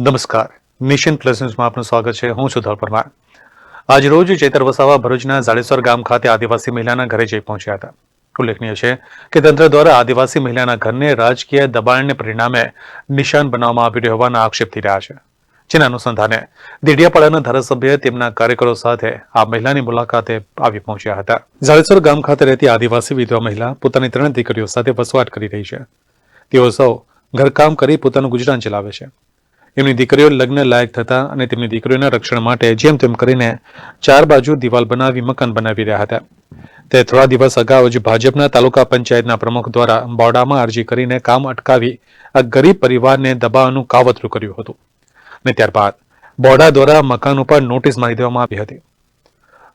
નમસ્કાર. Mission plus ન્યૂઝમાં આપનું સ્વાગત છે. હું સુધર પરમાર. આજ રોજ ચેતર વસાવા ભરૂચના જાડેશ્વર ગામ ખાતે આદિવાસી મહિલાના ઘરે જઈ પહોંચ્યા હતા. ઉલ્લેખનીય છે કે તંત્ર દ્વારા આદિવાસી મહિલાના ઘરને રાજકીય દબાણને પરિણામે નિશાન બનાવવામાં આવી રહ્યો હોવાના આક્ષેપ થઈ રહ્યા છે. જેના અનુસંધાને દેડિયાપાડાના ધારાસભ્ય તેમના કાર્યકરો સાથે આ મહિલાની મુલાકાતે આવી પહોંચ્યા હતા. જાડેશ્વર ગામ ખાતે રહેતી આદિવાસી વિધવા મહિલા પોતાની ત્રણ દીકરીઓ સાથે વસવાટ કરી રહી છે. તેઓ સૌ ઘરકામ કરી પોતાનું ગુજરાન ચલાવે છે. એમની દીકરીઓ લગ્ન લાયક થતા અને તેમની દીકરીઓના રક્ષણ માટે જેમ તેમ કરીને ચાર બાજુ દિવાલ બનાવી, મકાન બનાવી રહ્યા હતા. તે થોડા દિવસ અગાઉ જ ભાજપના તાલુકા પંચાયતના પ્રમુખ દ્વારા બોર્ડામાં અરજી કરીને કામ અટકાવી આ ગરીબ પરિવારને દબાવવાનું કાવતરું કર્યું હતું. અને ત્યારબાદ બોર્ડા દ્વારા મકાન ઉપર નોટિસ મારી દેવામાં આવી હતી.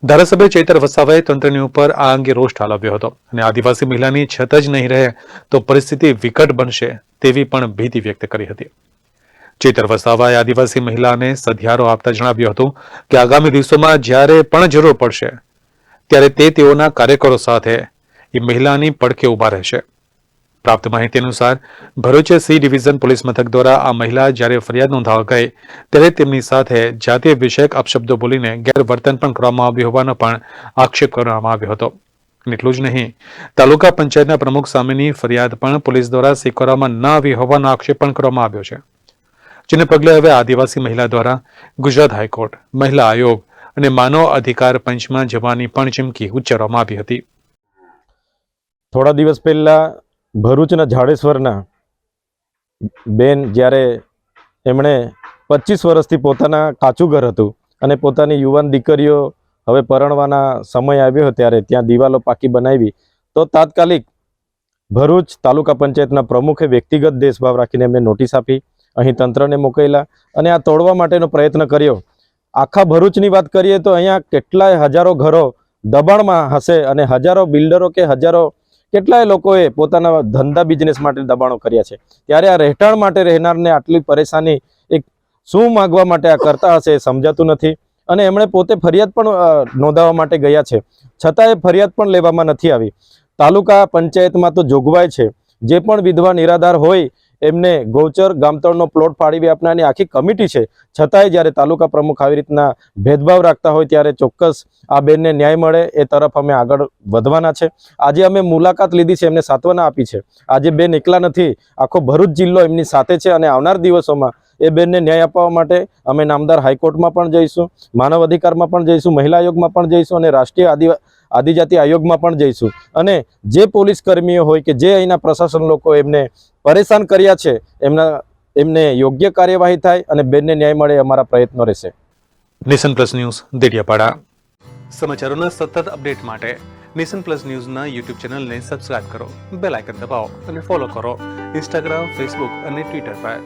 ધારાસભ્ય ચૈતર વસાવાએ તંત્રની ઉપર આ અંગે રોષ ઠાલવ્યો હતો અને આદિવાસી મહિલાની છત જ નહીં રહે તો પરિસ્થિતિ વિકટ બનશે તેવી પણ ભીતિ વ્યક્ત કરી હતી. ચેતર વસાવાએ આદિવાસી મહિલાને સધિયારો આપતા જણાવ્યું હતું કે આગામી દિવસોમાં જ્યારે પણ જરૂર પડશે, ત્યારે તે તેઓના કાર્યકરો સાથે એ મહિલાની પડખે ઊભા રહેશે. પ્રાપ્ત માહિતી અનુસાર, ભરૂચ સી ડિવિઝન પોલીસ મથક દ્વારા આ મહિલા જ્યારે ફરિયાદ નોંધાવા ગઈ, ત્યારે તેમની સાથે જાતીય વિષયક અપશબ્દો બોલીને ગેરવર્તન પણ કરવામાં આવ્યું હોવાનો પણ આક્ષેપ કરવામાં આવ્યો હતો. એટલું જ નહીં, તાલુકા પંચાયતના પ્રમુખ સામેની ફરિયાદ પણ પોલીસ દ્વારા સ્વીકારવામાં ન આવી હોવાનો આક્ષેપ પણ કરવામાં આવ્યો છે. જેને પગલે હવે આદિવાસી મહિલા દ્વારા ગુજરાત હાઈકોર્ટ, મહિલા આયોગ અને માનવ અધિકાર પંચમાં જવાની પણ ચીમકી ઉચ્ચારવામાં આવી હતી. થોડા દિવસ પહેલા ભરૂચના જાડેશ્વરના બેન જ્યારે એમણે પચીસ વર્ષથી પોતાના કાચું ઘર હતું અને પોતાની યુવાન દીકરીઓ હવે પરણવાના સમય આવ્યો ત્યારે ત્યાં દિવાલો પાકી બનાવી, તો તાત્કાલિક ભરૂચ તાલુકા પંચાયતના પ્રમુખે વ્યક્તિગત દેશભાવ રાખીને એમને નોટિસ આપી અહીં તંત્રને મોકલેલા અને આ તોડવા માટેનો પ્રયત્ન કર્યો. આખા ભરૂચની વાત કરીએ તો અહીંયા કેટલાય હજારો ઘરો દબાણમાં હશે અને હજારો બિલ્ડરો કે હજારો કેટલાય લોકોએ પોતાના ધંધા બિઝનેસ માટે દબાણો કર્યા છે. ત્યારે આ રહેઠાણ માટે રહેનારને આટલી પરેશાની એક શું માગવા માટે આ કરતા હશે એ સમજાતું નથી અને એમણે પોતે ફરિયાદ પણ નોંધાવવા માટે ગયા છે. છતાં એ ફરિયાદ પણ લેવામાં નથી આવી. તાલુકા પંચાયતમાં તો જોગવાઈ છે. જે પણ વિધવા નિરાધાર હોય એમને ગૌચર ગામતળનો પ્લોટ ફાળવી આપનારની આખી કમિટી છે. છતાંય જ્યારે તાલુકા પ્રમુખ આવી રીતના ભેદભાવ રાખતા હોય ત્યારે ચોક્કસ આ બેનને ન્યાય મળે એ તરફ અમે આગળ વધવાના છે. આજે અમે મુલાકાત લીધી છે, એમને સાંત્વના આપી છે. આજે બેન એકલા નથી, આખો ભરૂચ જિલ્લો એમની સાથે છે અને આવનાર દિવસોમાં એ બેનને ન્યાય અપાવવા માટે અમે નામદાર હાઈકોર્ટમાં પણ જઈશું માનવ અધિકારમાં પણ જઈશું મહિલા આયોગમાં પણ જઈશું અને રાષ્ટ્રીય આદિવા આદિજાતિ આયોગમાં પણ જઈશું. અને જે પોલીસ કર્મીઓ હોય કે જે અહીંના પ્રશાસન લોકો એમને પરેશાન કર્યા છે એમના એમને યોગ્ય કાર્યવાહી થાય અને બેનને ન્યાય મળે અમારા પ્રયત્નો રહેશે. Nation plus news Dediapada. સમાચારોના સતત અપડેટ માટે નેશન પ્લસ ન્યૂઝના યુટ્યુબ ચેનલને સબસ્ક્રાઇબ કરો બેલ આઇકન દબાવો અને ફોલો કરો. ઇન્સ્ટાગ્રામ ફેસબુક અને ટ્વિટર પર.